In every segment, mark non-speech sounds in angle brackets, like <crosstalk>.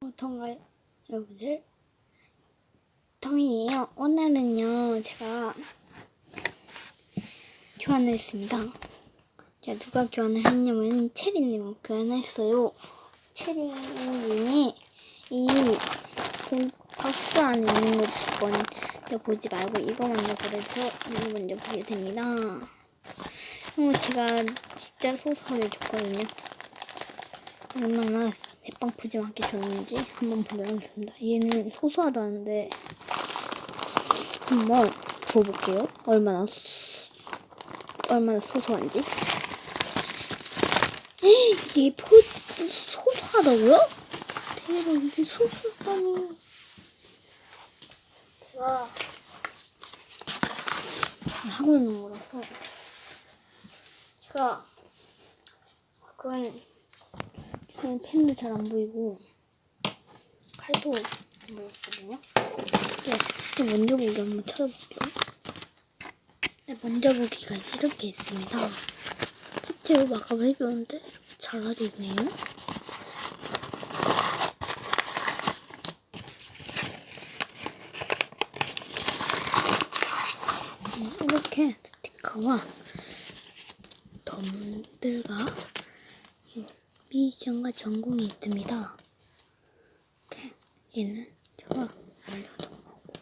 보통가요 여러분들? 텅이에요. 오늘은요 제가 교환을 했습니다. 제가 누가 교환을 했냐면 체리님 교환을 했어요. 체리님이 이 공- 박스 안에 있는 거 먼저 보지 말고 이거 먼저 그래서 이거 먼저 보게 됩니다. 어, 제가 진짜 소소하게 줬거든요 얼마나 대빵 푸짐하게 줬는지 한번 보여드리겠습니다. 얘는 소소하다는데 한번 부어볼게요. 얼마나 소- 얼마나 소소한지. 이게 포, 소소하다고요? 대박 이게 소소하다니. 제가 하고 있는 거라서 제가 그건 저는 펜도 잘 안 보이고 칼도 안 보였거든요. 네, 또 먼저 보기 한번 찾아볼게요. 네, 먼저 보기가 이렇게 있습니다. 키트로 마감을 해주는데 잘라져 있네요. 네, 이렇게 스티커와 덤들과 미션과 전공이 있습니다. 이렇게 얘는 제가 알려둔 거고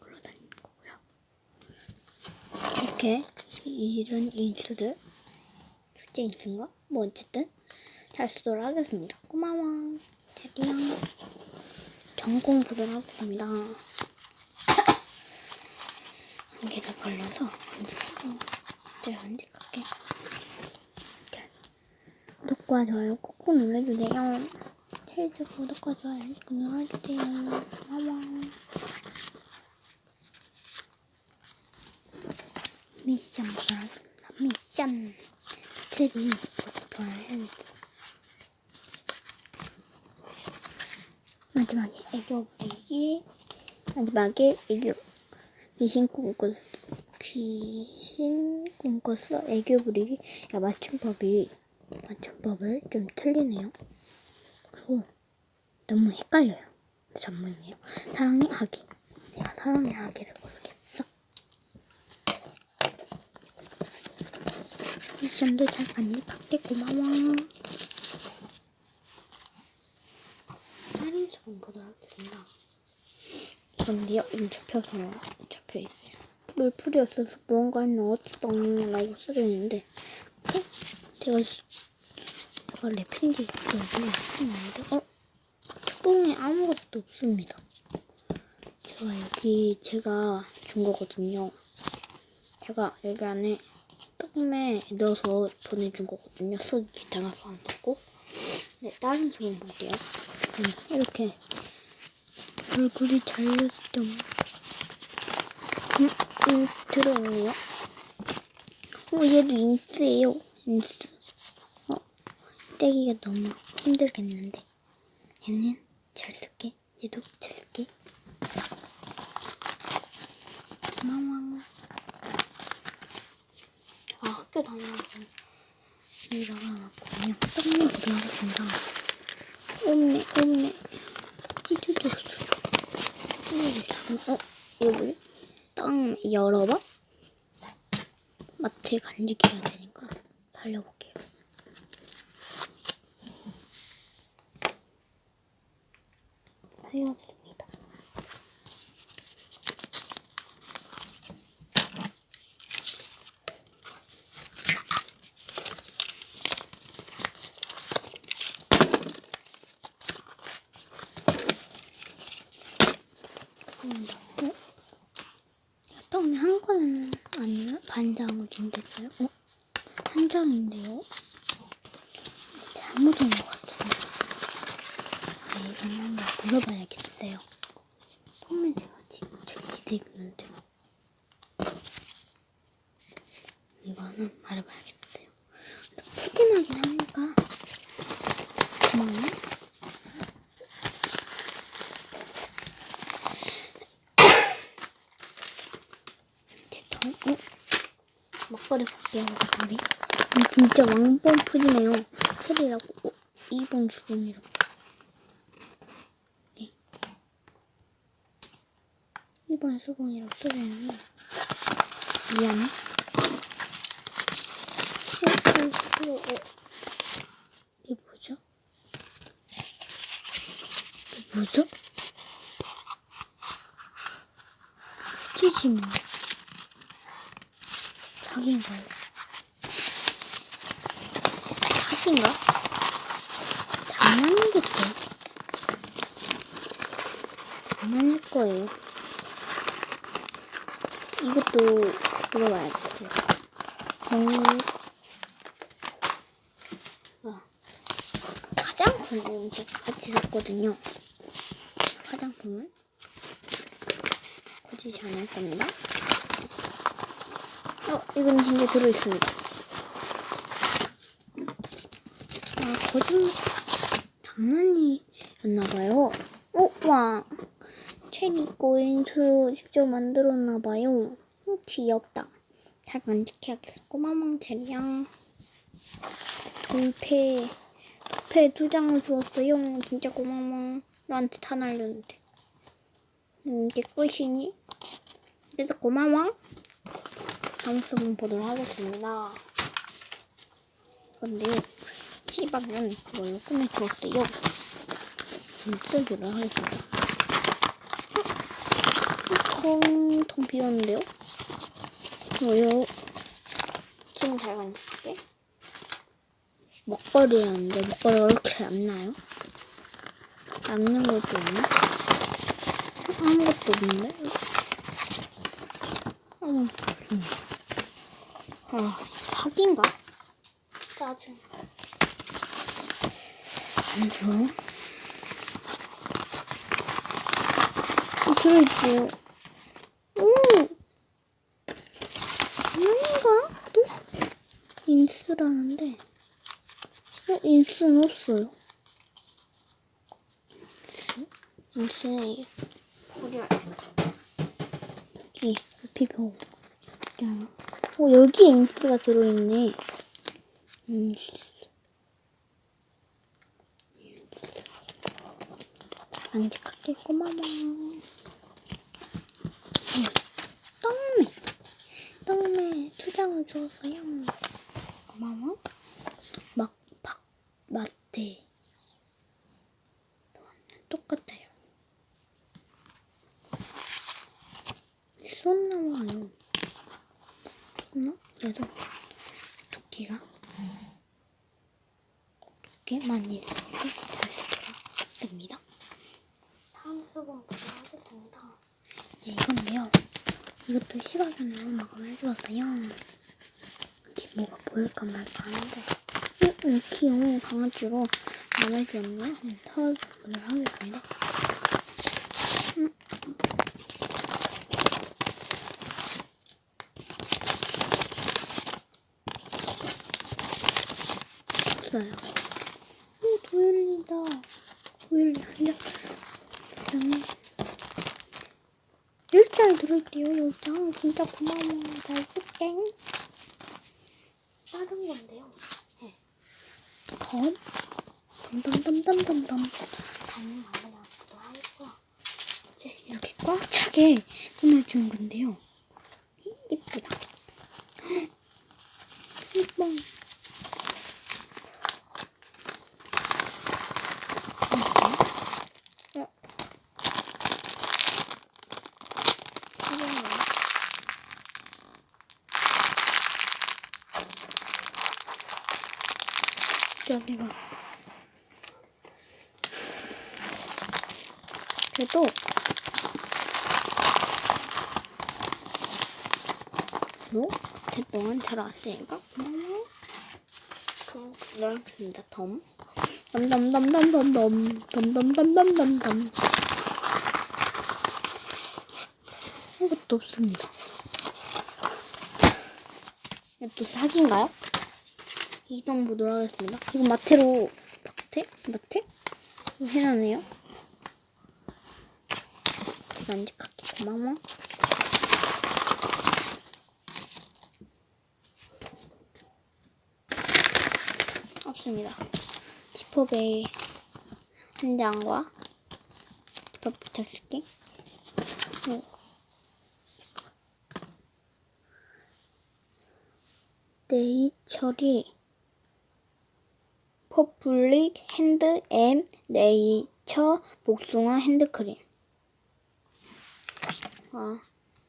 굴러다니는 거고요. 이렇게 이런 인수들 숙제 인수인가? 뭐 어쨌든 잘 쓰도록 하겠습니다. 고마워. 대리형 전공 보도록 하겠습니다. <coughs> 한 개를 걸러서 언제 이제 언제 갈게. 구독과 좋아요 꾹꾹 눌러주세요. 헬즈 구독과 좋아요 꾹 눌러주세요. 고마워. 미션 받았습니다. 미션. 트리 해야겠다. 마지막에 애교 부리기. 마지막에 애교. 귀신 꿈꿨어. 귀신 꿈꿨어. 애교 부리기. 야, 맞춤법이 맞춤법을 좀 틀리네요. 그리고 너무 헷갈려요. 전문이에요. 사랑의 아기. 내가 사랑의 아기를 모르겠어. 미션도 잘 봤니? 밖에 고마워. 다른 수건 보도록 하겠습니다. 그런데요, 이 접혀서 접혀 있어요. 물풀이 없어서 무언가는 어떻다고 써져 있는데, 어? 제가 제가 랩핑지 있거든요. 했는데, 어? 뚜껑에 아무것도 없습니다. 제가 여기 제가 준 거거든요. 제가 여기 안에 뚜껑에 넣어서 보내준 거거든요. 쓰기 귀찮아서 안 넣고. 네, 다른 소금 볼게요. 음, 이렇게 얼굴이 잘렸죠. 음, 음, 들어있네요. 어, 얘도 인스예요. 어, 떼기가 너무 힘들겠는데. 얘는 잘 쓸게. 얘도 잘 쓸게. 고마워. 아, 학교 다니면서 일하고 그냥 떡면 보도록 하겠습니다. 없네, 없네. 어, 이거 뭐지? 땅 열어봐? 마트에 간직해야 되니까 달려볼게요. 하였습니다. 어? 떡면 한 건은 아니면 반장으로 준비했어요? 어? 한 장인데요? 잘못 온것 같은데. 아, 이건 한번 물어봐야겠어요. 떡면 제가 진짜 기대했는데. 이거는 말해봐야겠어요. 푸짐하긴 하니까. 고마워요. 됐다. 어? 먹거리 볼게요, 먹거리. 이 진짜 왕번 푸짐해요. 체리라고. 어? 2번 죽음이라. 네. 2번 수건이라고 써져있네. 미안해. 어. 이게 뭐죠? 이게 뭐죠? 치즈입니다. 사기인가요? 사기인가? 장난이겠죠? 장난일 거예요. 이것도 물어봐야 돼요. 어, 아, 화장품 음식 같이 샀거든요. 화장품을 거지지 않을 겁니다. 어, 이건 진짜 들어있습니다. 아, 거짓말, 장난이었나봐요. 어, 와. 체리 꼬인수 직접 만들었나봐요. 어, 귀엽다. 잘 간직해야겠어. 꼬마망 체리양. 돌패, 돌패 두 장을 주었어요. 진짜 고마워. 너한테 다 날렸는데. 음, 이게 끝이니? 그래서 고마워. 수분 보도록 하겠습니다. 근데 씨박은 그걸로 꾸며주었어요. 음, 쓰기로 하겠습니다. 텅텅 비었는데요? 뭐요? 지금 잘 만들게. 먹거리라는데 먹거리가 왜 이렇게 얇나요? 얇는 것도 없네? 아무것도 없는데? 음. 아, 사기인가? 짜증. 아니죠. 어, 들어있지. 오! 아닌가? 또? 인스라는데. 어, 인스는 없어요. 인스는 버려야겠다. 여기, 비벼. 야. 어, 여기에 인스가 들어있네. 인스. 간직할게 고마워. 음, 떡메. 떡메 투장을 주었어요. 고마워. 막, 박, 마테. 똑같아요. 손 나와요. 나 그래도 도끼가 도끼 많이 있어서 다시 돌아왔습니다. 다음 수건 보도록 하겠습니다. 네, 이건데요. 이것도 시각으로 막음을 해주었어요. 이게 뭐가 보일까 말까 하는데 어, 이 귀여운 강아지로 마음에 들었네요. 타워를 하겠습니다. 음. 없어요. 도일이 한장 그다음에 열장 들어있대요. 열장 진짜 고마워. 잘 쓸게. 다른 건데요. 네. 덤? 덤덤덤덤덤덤. 덤은 아무나 보도록 하겠고요. 이제 이렇게 꽉 차게 꾸며주는 건데요. 이쁘다. 이뻐. 어. 이거는 여기가. 그래도 뭐? 제 동안 잘 왔으니까? 고마워 그럼 놀았습니다. 덤 덤덤덤덤덤덤 덤덤덤덤덤덤. 아무것도 없습니다. 이것도 사기인가요? 이동 보도록 하겠습니다 이거 마테로 마테? 마테? 해놨네요 만직할게 고마워 없습니다 지퍼 지퍼백 한 장과 지퍼. 어. 네이처리 퍼블릭 핸드 엠 네이처 복숭아 핸드크림. 아,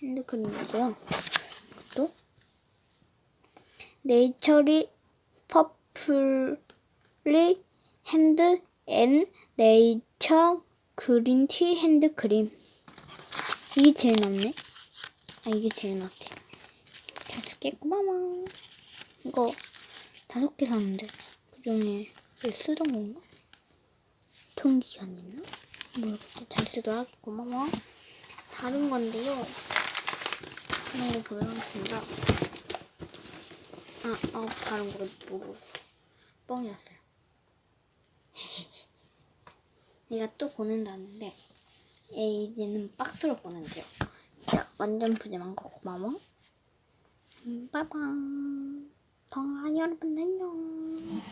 핸드크림이고요. 또 네이처리 퍼플릭 핸드 앤 네이처 그린티 핸드크림. 이게 제일 낫네. 아, 이게 제일 낫대. 다섯 개 고마워. 이거 다섯 개 샀는데 왜 쓰던 건가? 통기간 있나? 모르겠어. 잘 쓰도록 하겠 고마워. 다른 건데요. 이거 보여드리겠습니다. 아, 아, 다른 거 보고 뻥이었어요. <laughs> 얘가 또 보낸다는데 이제는 박스로 보낸대요. 자, 완전 푸짐한 거 고마워. 음, 빠방. 더 여러분 안녕.